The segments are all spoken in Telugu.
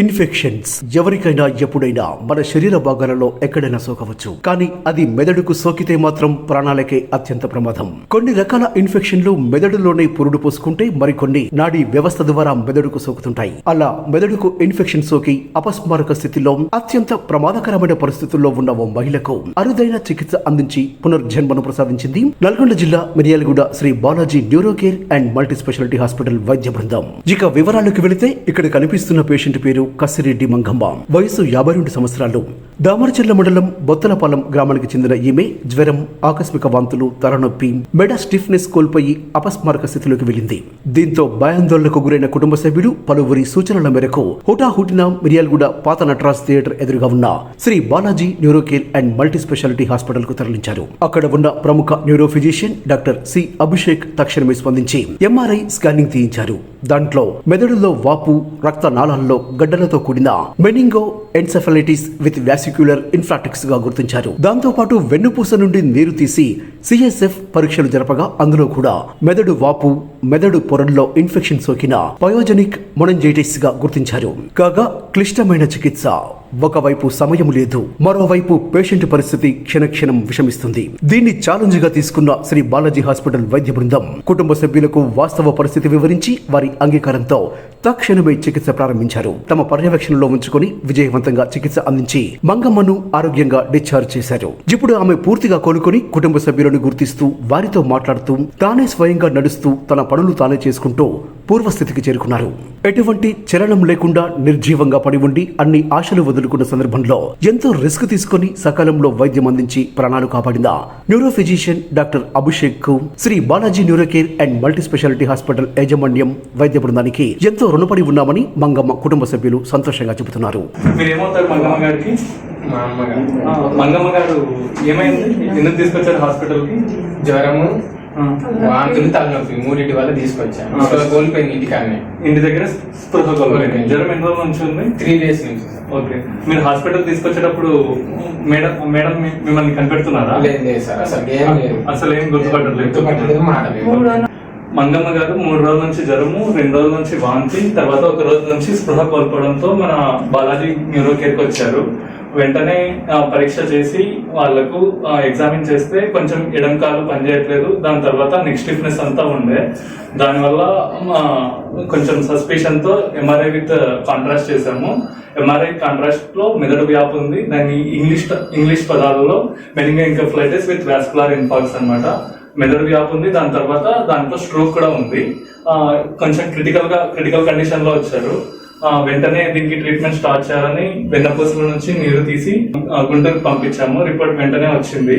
ఇన్ఫెక్షన్స్. ఎవరికైనా ఎప్పుడైనా మన శరీర భాగాలలో ఎక్కడైనా సోకవచ్చు. కానీ అది మెదడుకు సోకితే మాత్రం ప్రాణాలకే అత్యంత ప్రమాదం. కొన్ని రకాల ఇన్ఫెక్షన్లు మెదడులోనే పురుడు పోసుకుంటే మరికొన్ని నాడీ వ్యవస్థ ద్వారా మెదడుకు సోకుతుంటాయి. అలా మెదడుకు ఇన్ఫెక్షన్ సోకి అపస్మారక స్థితిలో అత్యంత ప్రమాదకరమైన పరిస్థితుల్లో ఉన్న ఓ మహిళకు అరుదైన చికిత్స అందించి పునర్జన్మను ప్రసాదించింది నల్గొండ జిల్లా Miryalaguda Shri Balaji neuro care and multi speciality hospital వైద్య బృందం. ఇక వివరాలకు వెళితే ఇక్కడ కనిపిస్తున్న పేషెంట్ పేరు కసిరెడ్డి మంగమ్మ. వయసు యాభై రెండు సంవత్సరాలు. దామరచెల్ల మండలం బొత్తలపాలెం గ్రామానికి చెందిన ఈమె జ్వరం ఆకస్మిక వాంతులు తలనొప్పి మెడ స్టిఫ్నెస్ కోల్పోయి అపస్మారక స్థితిలోకి వెళ్ళింది. దీంతో భయాందోళనకు గురైన కుటుంబ సభ్యులు పలువురి సూచనల మేరకు హుటాహుటిన మిర్యాలగూడ పాత నటరాజ్ థియేటర్ ఎదురుగా ఉన్న Shri Balaji neuro care and multi speciality హాస్పిటల్కు తరలించారు. అక్కడ ఉన్న ప్రముఖ neuro physician doctor C Abhishek తక్షణమే స్పందించి ఎంఆర్ఐ స్కానింగ్ తీయించారు. దాంట్లో మెదడులో వాపు రక్త నాళాల్లో గడ్డలతో కూడిన మెనింగో ఎన్సెఫలైటిస్ విత్ వ్యాసిక్యులర్ ఇన్ఫ్లాటిక్స్గా గుర్తించారు. దాంతో పాటు వెన్నుపూస నుండి నీరు తీసి సిఎస్ఎఫ్ పరీక్షలు జరపగా అందులో కూడా మెదడు వాపు మెదడు పొరల్లో ఇన్ఫెక్షన్ సోకిన పయోజనిక్ మొనంజైటిస్గా గుర్తించారు. కాగా క్లిష్టమైన చికిత్స. ఒకవైపు సమయం లేదు మరోవైపు పేషెంట్ పరిస్థితి క్షణక్షణం విషమిస్తుంది. దీన్ని ఛాలెంజ్గా తీసుకున్న శ్రీ బాలాజీ హాస్పిటల్ వైద్య బృందం కుటుంబ సభ్యులకు వాస్తవ పరిస్థితి వివరించి వారి అంగీకారంతో తక్షణమే చికిత్స ప్రారంభించారు. తమ పర్యవేక్షణలో ఉంచుకొని విజయవంతంగా చికిత్స అందించి మంగమ్మను ఆరోగ్యంగా డిశ్చార్జ్ చేశారు. ఇప్పుడు ఆమె పూర్తిగా కోలుకుని కుటుంబ సభ్యులను గుర్తిస్తూ వారితో మాట్లాడుతూ తానే స్వయంగా నడుస్తూ తన పనులు తానే చేసుకుంటూ పూర్వస్థితికి చేరుకున్నారు. ఎటువంటి చలనం లేకుండా నిర్జీవంగా పడి ఉండి అన్ని ఆశలు వదులుకున్న సందర్భంలో ఎంతో రిస్క్ తీసుకొని సకాలంలో వైద్యం అందించి ప్రాణాలు కాపాడిన neuro physician doctor అభిషేక్కు Shri Balaji neuro care and multi speciality hospital యాజమాన్యం వైద్య బృందానికి ఎంతో రుణపడి ఉన్నామని మంగమ్మ కుటుంబ సభ్యులు సంతోషంగా చెబుతున్నారు. మంగమ్మ గారికి మా అమ్మగారు. ఆ, మంగమ్మ గారు ఏమైంది? ఎందుకు తీసుకొచ్చారు హాస్పిటల్కి? జ్వరము వాంతులు తలనొప్పి మూడింటి వల్ల తీసుకొచ్చాను ఆ. సో కోల్పోయింది ఇంటికాడనే ఇంటి దగ్గర స్పృహ కోల్పోయింది. జ్వరం ఎన్ని రోజుల నుంచి ఉంది? త్రీ డేస్ నుంచి. ఓకే. మీరు హాస్పిటల్ తీసుకొచ్చేటప్పుడు మేడం మేడం మిమ్మల్ని కనిపెడుతున్నారా? లేదు లేదు సార్. అసలు ఏం లేదు. అసలు ఏం గుర్తుపట్టలేదు మంగమ్మ గారు మూడు రోజుల నుంచి జ్వరము రెండు రోజుల నుంచి వాంతి తర్వాత ఒక రోజు నుంచి స్పృహ కోల్పోవడంతో మన బాలాజీ న్యూరో కేర్కి వచ్చారు. వెంటనే పరీక్ష చేసి వాళ్ళకు ఎగ్జామిన్ చేస్తే కొంచెం ఎడంకాలు పనిచేయట్లేదు. దాని తర్వాత నెక్స్ట్ స్టిఫ్నెస్ అంతా ఉండే. దానివల్ల కొంచెం సస్పెషన్తో ఎంఆర్ఐ విత్ కాంట్రాస్ట్ చేసాము ఎంఆర్ఐ కాంట్రాస్ట్లో మెదడు వ్యాప్ ఉంది. దాన్ని ఇంగ్లీష్ ఇంగ్లీష్ పదాలలో మెలింగా ఇన్కఫ్లైటిస్ విత్ వాస్కులర్ ఇన్ఫాక్స్ అనమాట మెదడు వ్యాప్ ఉంది. దాని తర్వాత దాంట్లో స్ట్రోక్ కూడా ఉంది. కొంచెం క్రిటికల్గా క్రిటికల్ కండిషన్లో వచ్చారు. వెంటనే దీనికి ట్రీట్మెంట్ స్టార్ట్ చేయాలని వెన్నపూసల నుంచి నీరు తీసి ఆ, గుంటూరుకు పంపించాము. రిపోర్ట్ వెంటనే వచ్చింది.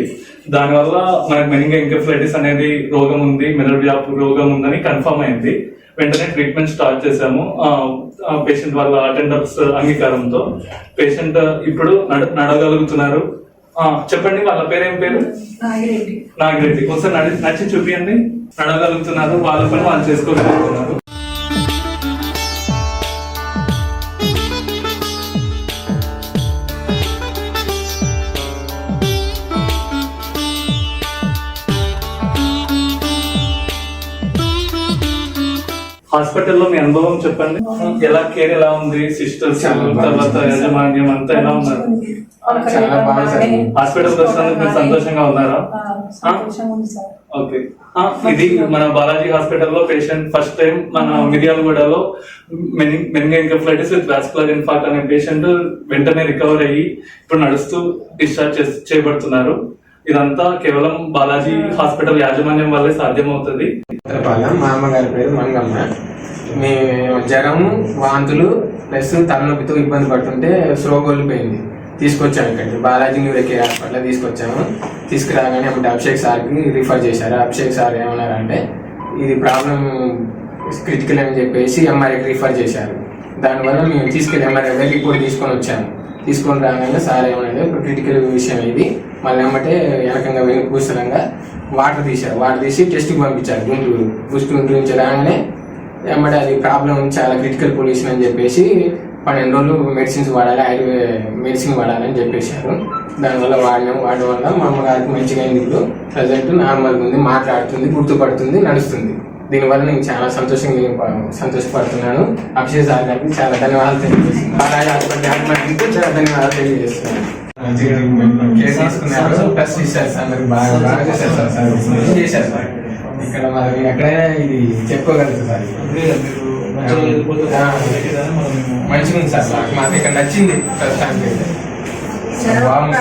దానివల్ల మనకి మెనింగా ఇంకెఫ్లైటిస్ అనేది రోగం ఉంది మెదడు వ్యాపు రోగం ఉందని కన్ఫర్మ్ అయింది. వెంటనే ట్రీట్మెంట్ స్టార్ట్ చేశాము. పేషెంట్ వాళ్ళ అటెండర్స్ అంగీకారంతో. పేషెంట్ ఇప్పుడు నడ నడగలుగుతున్నారు. చెప్పండి వాళ్ళ పేరు ఏం పేరు? నాగిరెడ్డి. ఒకసారి నడి నచ్చి చూపియండి. నడగలుగుతున్నారు. వాళ్ళ పని వాళ్ళు చేసుకోగలుగుతున్నారు. హాస్పిటల్లో మీ అనుభవం చెప్పండి. ఎలా కేర్ ఎలా ఉంది? సిస్టర్స్ తర్వాత యాజమాన్యం అంతా ఎలా ఉన్నారు? చాలా బాగా. హాస్పిటల్ వచ్చినందుకు మీరు సంతోషంగా ఉన్నారా? సంతోషంగా ఉంది సార్. ఓకే. ఇది మన బాలాజీ హాస్పిటల్లో పేషెంట్ ఫస్ట్ టైం మన మిర్యాలగూడలో meningoencephalitis with vascular infarct అనే పేషెంట్ వెంటనే రికవర్ అయ్యి ఇప్పుడు నడుస్తూ డిశ్చార్జ్ చేయబడుతున్నారు. ఇదంతా కేవలం బాలాజీ హాస్పిటల్ యాజమాన్యం వల్లే సాధ్యమవుతుంది. ఉత్తరపాలెం మా అమ్మగారి పేరు మంగమ్మ. మేము జ్వరము వాంతులు ప్లస్ తలనొప్పితో ఇబ్బంది పడుతుంటే స్లో కోల్పోయింది. తీసుకొచ్చాము ఇక్కడికి. బాలాజీ న్యూరో కేర్ హాస్పిటల్ తీసుకొచ్చాము. తీసుకురాగానే అప్పుడు అభిషేక్ సార్కి రిఫర్ చేశారు. అభిషేక్ సార్ ఏమన్నారంటే ఇది ప్రాబ్లం క్రిటికల్ అని చెప్పేసి ఎంఆర్ఐకి రిఫర్ చేశారు. దానివల్ల మేము తీసుకెళ్ళి ఎంఆర్ఐ దగ్గరికి కూడా తీసుకొని వచ్చాము. తీసుకొని రాగానే సార్ ఏమనండి ఇప్పుడు క్రిటికల్ విషయం ఇది. మళ్ళీ ఏమంటే వెనకంగా వెళ్ళి కూసరంగా వాటర్ తీశారు. వాటర్ తీసి టెస్ట్కి పంపించారు గుంటూరు గుంటూరు నుంచి. రాగానే ఏమంటే అది ప్రాబ్లం చాలా క్రిటికల్ పొల్యూషన్ అని చెప్పేసి పన్నెండు రోజులు మెడిసిన్స్ వాడాలి ఆయుర్వే మెడిసిన్ వాడాలని చెప్పేశారు. దానివల్ల వాడినాం వాడడం వల్ల మా అమ్మగారికి మంచిగా అయింది ఇప్పుడు. ప్రజెంట్ నార్మల్గా ఉంది మాట్లాడుతుంది గుర్తుపడుతుంది నడుస్తుంది. దీనివల్ల నేను చాలా సంతోషంగా సంతోషపడుతున్నాను అభిషేక్ సార్ గారికి చాలా ధన్యవాదాలు తెలియజేస్తున్నాను చాలా ధన్యవాదాలు తెలియజేస్తున్నాను తీసుకున్నారు ప్లస్ సార్ బాగా బాగా చేశారు సార్ చేశారు సార్ ఇక్కడ మరి ఎక్కడైనా ఇది చెప్పుకోగలుగుతారు సార్ మంచిగా ఉంది సార్ నాకు మాకు ఇక్కడ నచ్చింది ప్రస్తుతానికి బాగుంది